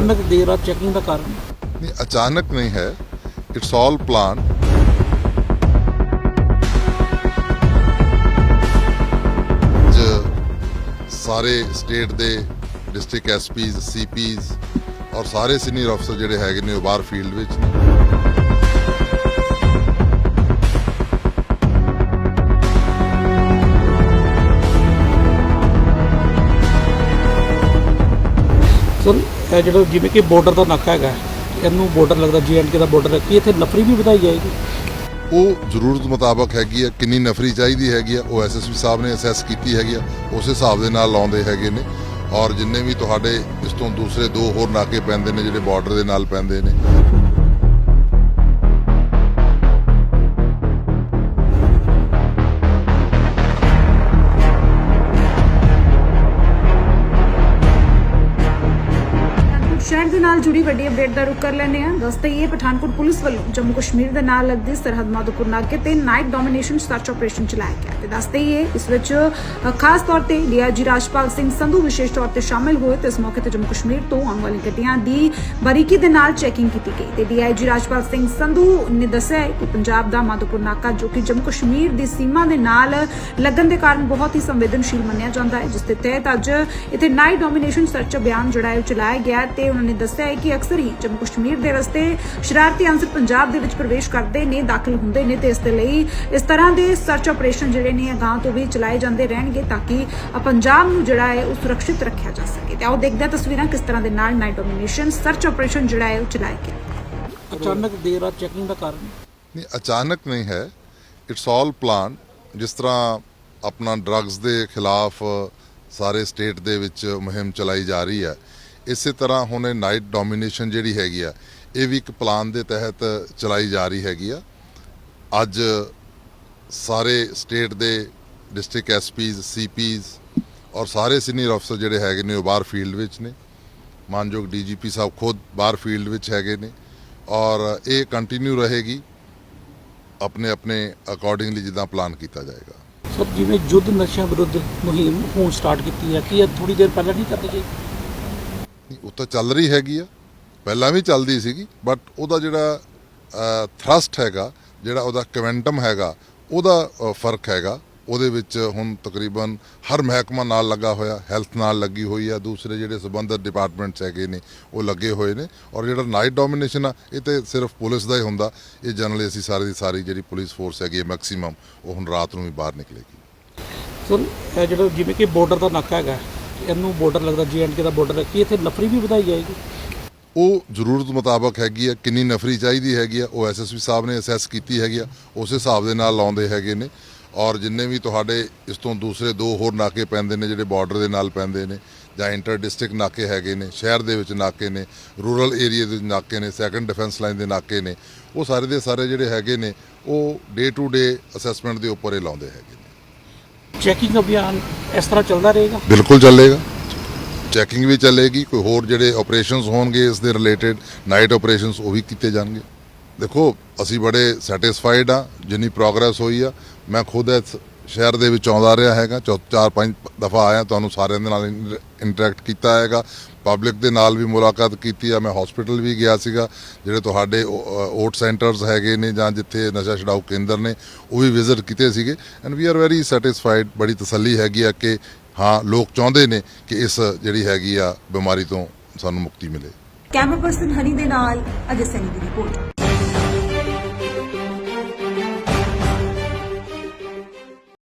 ਅਚਾਨਕ ਨਹੀਂ ਅਚਾਨਕ ਨਹੀਂ ਹੈ। ਇਟਸ ਆਲ ਪਲਾਨ ਸਾਰੇ ਸਟੇਟ ਦੇ ਡਿਸਟ੍ਰਿਕਟ ਐਸਪੀਜ਼ ਸੀਪੀਜ਼ ਔਰ ਸਾਰੇ ਸੀਨੀਅਰ ਅਫਸਰ ਜਿਹੜੇ ਹੈਗੇ ਨੇ ਉਹ ਬਾਹਰ ਫੀਲਡ ਵਿੱਚ ਨੇ। ਸਰ, ਇਹ ਜਿਹੜਾ ਜਿਵੇਂ ਕਿ ਬਾਰਡਰ ਦਾ ਨਾਕਾ ਹੈਗਾ, ਇਹਨੂੰ ਬਾਰਡਰ ਲੱਗਦਾ ਜੀਐਨਕੇ ਦਾ ਬਾਰਡਰ ਹੈ। ਕੀ ਇੱਥੇ ਨਫਰੀ ਵੀ ਵਧਾਈ ਜਾਏਗੀ? ਉਹ ਜ਼ਰੂਰਤ ਮੁਤਾਬਕ ਹੈਗੀ ਆ ਕਿੰਨੀ ਨਫਰੀ ਚਾਹੀਦੀ ਹੈਗੀ ਆ ਉਹ ਐਸਐਸਪੀ ਸਾਹਿਬ ਨੇ ਅਸੈਸ ਕੀਤੀ ਹੈਗੀ ਆ ਉਸ ਹਿਸਾਬ ਦੇ ਨਾਲ ਲਾਉਂਦੇ ਹੈਗੇ ਨੇ। ਔਰ ਜਿੰਨੇ ਵੀ ਤੁਹਾਡੇ ਇਸ ਤੋਂ ਦੂਸਰੇ ਦੋ ਹੋਰ ਨਾਕੇ ਪੈਂਦੇ ਨੇ, ਜਿਹੜੇ ਬਾਰਡਰ ਦੇ ਨਾਲ ਪੈਂਦੇ ਨੇ। ਨਾਲ ਜੁੜੀ ਵੱਡੀ ਅਪਡੇਟ ਦਾ ਰੁਕ ਕਰ ਲੈਂਦੇ ਹਾਂ। ਦੱਸਦੇ ਇਹ ਪਠਾਨਕੋਟ ਪੁਲਿਸ ਵੱਲੋਂ ਜੰਮੂ ਕਸ਼ਮੀਰ ਦੇ ਨਾਲ ਲੱਗਦੀ ਸਰਹੱਦ ਮਾਧੋਪੁਰ ਨਾਕੇ ਤੇ ਨਾਈਟ ਡੋਮੀਨੇਸ਼ਨ ਸਰਚ ਆਪਰੇਸ਼ਨ ਚਲਾਇਆ ਗਿਆ ਤੇ ਦੱਸ ਦਈਏ, ਇਸ ਵਿੱਚ ਖਾਸ ਤੌਰ ਤੇ ਡੀਆਈਜੀ ਰਾਜਪਾਲ ਸਿੰਘ ਸੰਧੂ ਵਿਸ਼ੇਸ਼ ਤੌਰ ਤੇ ਸ਼ਾਮਿਲ ਹੋਏ ਤੇ ਇਸ ਮੌਕੇ ਤੇ ਜੰਮੂ ਕਸ਼ਮੀਰ ਤੋਂ ਆਉਣ ਵਾਲੀ ਗੱਡੀਆਂ ਦੀ ਬਾਰੀਕੀ ਦੇ ਨਾਲ ਚੈਕਿੰਗ ਕੀਤੀ ਗਈ। ਤੇ ਡੀਆਈਜੀ ਰਾਜਪਾਲ ਸਿੰਘ ਸੰਧੂ ਨੇ ਦੱਸਿਆ ਕਿ ਪੰਜਾਬ ਦਾ ਮਾਧੋਪੁਰ ਨਾਕਾ, ਜੋ ਕਿ ਜੰਮੂ ਕਸ਼ਮੀਰ ਦੀ ਸੀਮਾ ਦੇ ਨਾਲ ਲੱਗਣ ਦੇ ਕਾਰਨ ਬਹੁਤ ਹੀ ਸੰਵੇਦਨਸ਼ੀਲ ਮੰਨਿਆ ਜਾਂਦਾ ਹੈ, ਜਿਸ ਦੇ ਤਹਿਤ ਅੱਜ ਇੱਥੇ ਨਾਈਟ ਡੋਮੀਨੇਸ਼ਨ ਸਰਚ ਅਭਿਆਨ ਜਿਹੜਾ ਹੈ ਚਲਾਇਆ ਗਿਆ ਤੇ ਉਹਨਾਂ ਨੇ ਦੱਸਿਆ ਹੈ ਕਿ ਅਕਸਰ ਹੀ ਜੰਮੂ ਕਸ਼ਮੀਰ ਦੇ ਰਸਤੇ ਸ਼ਰਾਰਤੀ ਅੰਸਰ ਪੰਜਾਬ ਦੇ ਵਿੱਚ ਪ੍ਰਵੇਸ਼ ਕਰਦੇ ਨੇ ਦਾਖਲ ਹੁੰਦੇ ਨੇ ਤੇ ਇਸ ਦੇ ਲਈ ਇਸ ਤਰ੍ਹਾਂ ਦੇ ਸਰਚ ਆਪਰੇਸ਼ਨ ਜਿਹੜੇ ਨੇ ਅਗਾਂਹ ਤੋਂ ਵੀ ਚਲਾਏ ਜਾਂਦੇ ਰਹਿਣਗੇ ਤਾਂ ਕਿ ਪੰਜਾਬ ਨੂੰ ਜਿਹੜਾ ਹੈ ਉਹ ਸੁਰੱਖਿਅਤ ਰੱਖਿਆ ਜਾ ਸਕੇ। ਤੇ ਆਓ ਦੇਖਦੇ ਹਾਂ ਤਸਵੀਰਾਂ ਕਿਸ ਤਰ੍ਹਾਂ ਦੇ ਨਾਲ ਨਾਈਟ ਡੋਮੀਨੇਸ਼ਨ ਸਰਚ ਆਪਰੇਸ਼ਨ ਜਿਹੜਾ ਹੈ ਉਹ ਚਲਾਇਆ ਗਿਆ ਅਚਾਨਕ ਦੇਰ ਰਾਤ ਚੈਕਿੰਗ ਦਾ ਕਾਰਨ? ਨਹੀਂ ਅਚਾਨਕ ਨਹੀਂ ਹੈ। ਇਟਸ ਆਲ ਪਲਾਨ ਜਿਸ ਤਰ੍ਹਾਂ ਆਪਣਾ ਡਰੱਗਸ ਦੇ ਖਿਲਾਫ ਸਾਰੇ ਸਟੇਟ ਦੇ ਵਿੱਚ ਮੁਹਿੰਮ ਚਲਾਈ ਜਾ ਰਹੀ ਹੈ ਇਸੇ ਤਰ੍ਹਾਂ ਹੁਣ ਇਹ ਨਾਈਟ ਡੋਮੀਨੇਸ਼ਨ ਜਿਹੜੀ ਹੈਗੀ ਆ, ਇਹ ਵੀ ਇੱਕ ਪਲਾਨ ਦੇ ਤਹਿਤ ਚਲਾਈ ਜਾ ਰਹੀ ਹੈਗੀ ਆ। ਅੱਜ ਸਾਰੇ ਸਟੇਟ ਦੇ ਡਿਸਟ੍ਰਿਕਟ ਐਸਪੀਜ਼ ਸੀਪੀਜ਼ ਔਰ ਸਾਰੇ ਸੀਨੀਅਰ ਅਫਸਰ ਜਿਹੜੇ ਹੈਗੇ ਨੇ ਉਹ ਬਾਹਰ ਫੀਲਡ ਵਿੱਚ ਨੇ। ਮਾਨਯੋਗ ਡੀਜੀਪੀ ਸਾਹਿਬ ਖੁਦ ਬਾਹਰ ਫੀਲਡ ਵਿੱਚ ਹੈਗੇ ਨੇ ਔਰ ਇਹ ਕੰਟੀਨਿਊ ਰਹੇਗੀ, ਆਪਣੇ ਆਪਣੇ ਅਕੋਰਡਿੰਗਲੀ ਜਿੱਦਾਂ ਪਲਾਨ ਕੀਤਾ ਜਾਏਗਾ। ਸਰ, ਜਿਵੇਂ ਯੁੱਧ ਨਸ਼ਿਆਂ ਵਿਰੁੱਧ ਮੁਹਿੰਮ ਹੁਣ ਸਟਾਰਟ ਕੀਤੀ ਹੈ, ਕੀ ਇਹ ਥੋੜੀ ਦੇਰ ਪਹਿਲਾਂ ਨਹੀਂ ਕਰਨੀ ਚਾਹੀਦੀ? ਉਹ ਤਾਂ ਚੱਲ ਰਹੀ ਹੈਗੀ ਆ। ਪਹਿਲਾਂ ਵੀ ਚੱਲਦੀ ਸੀਗੀ ਬਟ ਉਹਦਾ ਜਿਹੜਾ ਥਰਸਟ ਹੈਗਾ, ਜਿਹੜਾ ਉਹਦਾ ਕਵੈਂਟਮ ਹੈਗਾ, ਉਹਦਾ ਫ਼ਰਕ ਹੈਗਾ। ਉਹਦੇ ਵਿੱਚ ਹੁਣ ਤਕਰੀਬਨ ਹਰ ਮਹਿਕਮਾ ਨਾਲ ਲੱਗਾ ਹੋਇਆ, ਹੈਲਥ ਨਾਲ ਲੱਗੀ ਹੋਈ ਆ। ਦੂਸਰੇ ਜਿਹੜੇ ਸੰਬੰਧਿਤ ਡਿਪਾਰਟਮੈਂਟਸ ਹੈਗੇ ਨੇ, ਉਹ ਲੱਗੇ ਹੋਏ ਨੇ। ਔਰ ਜਿਹੜਾ ਨਾਈਟ ਡੋਮੀਨੇਸ਼ਨ ਆ, ਇਹ ਤੇ ਸਿਰਫ ਪੁਲਿਸ ਦਾ ਹੀ ਹੁੰਦਾ। ਇਹ ਜਨਰਲੀ ਅਸੀਂ ਸਾਰੀ ਦੀ ਸਾਰੀ ਜਿਹੜੀ ਪੁਲਿਸ ਫੋਰਸ ਹੈਗੀ ਹੈ ਮੈਕਸਿਮਮ ਉਹ ਹੁਣ ਰਾਤ ਨੂੰ ਵੀ ਬਾਹਰ ਨਿਕਲੇਗੀ। ਸਰ ਜਿਹੜਾ ਜਿਵੇਂ ਕਿ ਬਾਰਡਰ ਦਾ ਨਾਕਾ ਹੈਗਾ ਇਹਨੂੰ ਬਾਰਡਰ ਲੱਗਦਾ ਜੀਐਨਕੇ ਦਾ ਬਾਰਡਰ ਹੈ। ਕੀ ਇੱਥੇ ਨਫਰੀ ਵੀ ਵਧਾਈ ਜਾਏਗੀ? ਉਹ ਜ਼ਰੂਰਤ ਮੁਤਾਬਕ ਹੈਗੀ ਆ ਕਿੰਨੀ ਨਫਰੀ ਚਾਹੀਦੀ ਹੈਗੀ ਆ ਉਹ ਐਸਐਸਪੀ ਸਾਹਿਬ ਨੇ ਅਸੈਸ ਕੀਤੀ ਹੈਗੀ ਆ ਉਸ ਹਿਸਾਬ ਦੇ ਨਾਲ ਲਾਉਂਦੇ ਹੈਗੇ ਨੇ। ਔਰ ਜਿੰਨੇ ਵੀ ਤੁਹਾਡੇ ਇਸ ਤੋਂ ਦੂਸਰੇ ਦੋ ਹੋਰ ਨਾਕੇ ਪੈਂਦੇ ਨੇ, ਜਿਹੜੇ ਬਾਰਡਰ ਦੇ ਨਾਲ ਪੈਂਦੇ ਨੇ, ਜਾਂ ਇੰਟਰ ਡਿਸਟ੍ਰਿਕਟ ਨਾਕੇ ਹੈਗੇ ਨੇ, ਸ਼ਹਿਰ ਦੇ ਵਿੱਚ ਨਾਕੇ ਨੇ ਰੂਰਲ ਏਰੀਆ ਦੇ ਨਾਕੇ ਨੇ ਸੈਕੰਡ ਡਿਫੈਂਸ ਲਾਈਨ ਦੇ ਨਾਕੇ ਨੇ, ਉਹ ਸਾਰੇ ਦੇ ਸਾਰੇ ਜਿਹੜੇ ਹੈਗੇ ਨੇ, ਉਹ ਡੇ ਟੂ ਡੇ ਅਸੈਸਮੈਂਟ ਦੇ ਉੱਪਰ ਹੀ ਲਾਉਂਦੇ ਹੈਗੇ ਨੇ। ਚੈਕਿੰਗ ਅਭਿਆਨ ਇਸ ਤਰ੍ਹਾਂ ਚੱਲਦਾ ਰਹੇਗਾ? ਬਿਲਕੁਲ ਚੱਲੇਗਾ। ਚੈਕਿੰਗ ਵੀ ਚੱਲੇਗੀ, ਕੋਈ ਹੋਰ ਜਿਹੜੇ ਆਪਰੇਸ਼ਨਸ ਹੋਣਗੇ ਇਸ ਦੇ ਰਿਲੇਟਡ ਨਾਈਟ ਆਪਰੇਸ਼ਨਸ ਉਹ ਵੀ ਕੀਤੇ ਜਾਣਗੇ। ਦੇਖੋ, ਅਸੀਂ ਬੜੇ ਸੈਟੀਸਫਾਈਡ ਆ ਜਿੰਨੀ ਪ੍ਰੋਗਰੈਸ ਹੋਈ ਆ। ਮੈਂ ਖੁਦ ਇਸ ਸ਼ਹਿਰ ਦੇ ਵਿੱਚ ਆਉਂਦਾ ਰਿਹਾ ਹੈਗਾ, ਚੌ- ਚਾਰ ਪੰਜ ਦਫਾ ਆਇਆ, ਤੁਹਾਨੂੰ ਸਾਰਿਆਂ ਦੇ ਨਾਲ ਇੰਟਰੈਕਟ ਕੀਤਾ ਹੈਗਾ। ਪਬਲਿਕ ਦੇ ਨਾਲ ਵੀ ਮੁਲਾਕਾਤ ਕੀਤੀ ਆ। ਮੈਂ ਹਸਪੀਟਲ ਵੀ ਗਿਆ ਸੀਗਾ, ਜਿਹੜੇ ਤੁਹਾਡੇ ਓਟ ਸੈਂਟਰਸ ਹੈਗੇ ਨੇ ਜਾਂ ਜਿੱਥੇ ਨਸ਼ਾ ਛਡਾਊ ਕੇਂਦਰ ਨੇ, ਉਹ ਵੀ ਵਿਜ਼ਿਟ ਕੀਤੇ ਸੀਗੇ। And we are very satisfied ਬੜੀ ਤਸੱਲੀ ਹੈਗੀ ਆ ਕਿ, ਹਾਂ, ਲੋਕ ਚਾਹੁੰਦੇ ਨੇ ਕਿ ਇਸ ਜਿਹੜੀ ਹੈਗੀ ਆ ਬਿਮਾਰੀ ਤੋਂ ਸਾਨੂੰ ਮੁਕਤੀ ਮਿਲੇ। ਕੈਮਰਾ ਪਰਸਨ ਹਨੀ ਦੇ ਨਾਲ ਅਜੇ ਸੈਨੀ ਦੀ ਰਿਪੋਰਟ